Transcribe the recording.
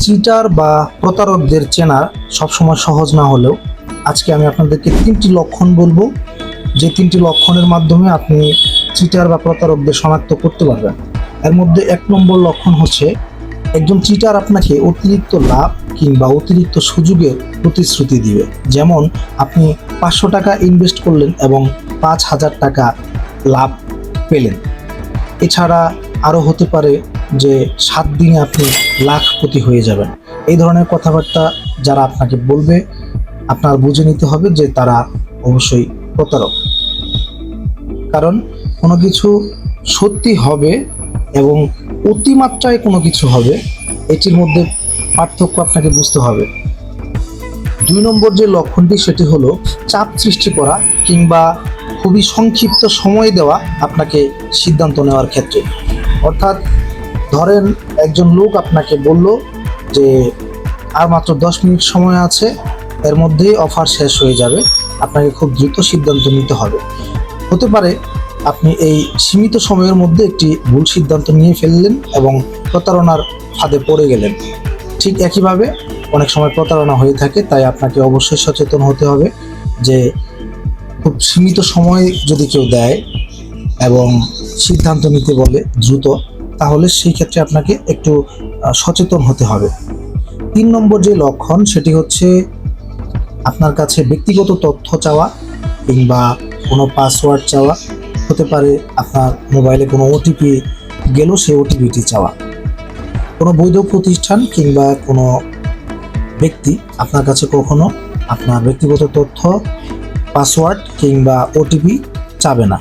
Cheater বা প্রতারকদের চেনা সবসময় সহজ না হলেও আজকে আমি আপনাদেরকে তিনটি লক্ষণ বলব। যে তিনটি লক্ষণের মাধ্যমে আপনি চিটার বা প্রতারকদের শনাক্ত করতে পারবেন। এর মধ্যে এক নম্বর লক্ষণ হচ্ছে, একজন চিটার আপনাকে অতিরিক্ত লাভ কিংবা অতিরিক্ত সুযোগের প্রতিশ্রুতি দিবে। যেমন, আপনি পাঁচশো টাকা ইনভেস্ট করলেন এবং পাঁচ হাজার টাকা লাভ পেলেন। এছাড়া আরও হতে পারে যে সাত দিনে আপনি লাখপতি হয়ে যাবেন। এই ধরনের কথাবার্তা যারা আপনাকে বলবে, আপনার বুঝে নিতে হবে যে তারা অবশ্যই প্রতারক। কারণ কোনো কিছু সত্যি হবে এবং অতিমাত্রায় কোনো কিছু হবে, এটির মধ্যে পার্থক্য আপনাকে বুঝতে হবে। দুই নম্বর যে লক্ষণটি, সেটি হলো চাপ সৃষ্টি করা কিংবা খুবই সংক্ষিপ্ত সময় দেওয়া আপনাকে সিদ্ধান্ত নেওয়ার ক্ষেত্রে। অর্থাৎ ধরেন একজন লোক আপনাকে বলল যে আর মাত্র দশ মিনিট সময় আছে, এর মধ্যেই অফার শেষ হয়ে যাবে, আপনাকে খুব দ্রুত সিদ্ধান্ত নিতে হবে। হতে পারে আপনি এই সীমিত সময়ের মধ্যে একটি ভুল সিদ্ধান্ত নিয়ে ফেললেন এবং প্রতারণার ফাঁদে পড়ে গেলেন। ঠিক একইভাবে অনেক সময় প্রতারণা হয়ে থাকে, তাই আপনাকে অবশ্যই সচেতন হতে হবে যে খুব সীমিত সময় যদি কেউ দেয় এবং সিদ্ধান্ত নিতে বলে দ্রুত তাহলে সেই ক্ষেত্রে আপনাকে একটু সচেতন হতে হবে। তিন নম্বর যে লক্ষণ, সেটি হচ্ছে আপনার কাছে ব্যক্তিগত তথ্য চাওয়া কিংবা কোনো পাসওয়ার্ড চাওয়া। হতে পারে আপনার মোবাইলে কোনো ওটিপি গেল, সেই ওটিপিটি চাওয়া। কোনো বৈধ প্রতিষ্ঠান কিংবা কোনো ব্যক্তি আপনার কাছে কখনো আপনার ব্যক্তিগত তথ্য পাসওয়ার্ড কিংবা ওটিপি চাবে না।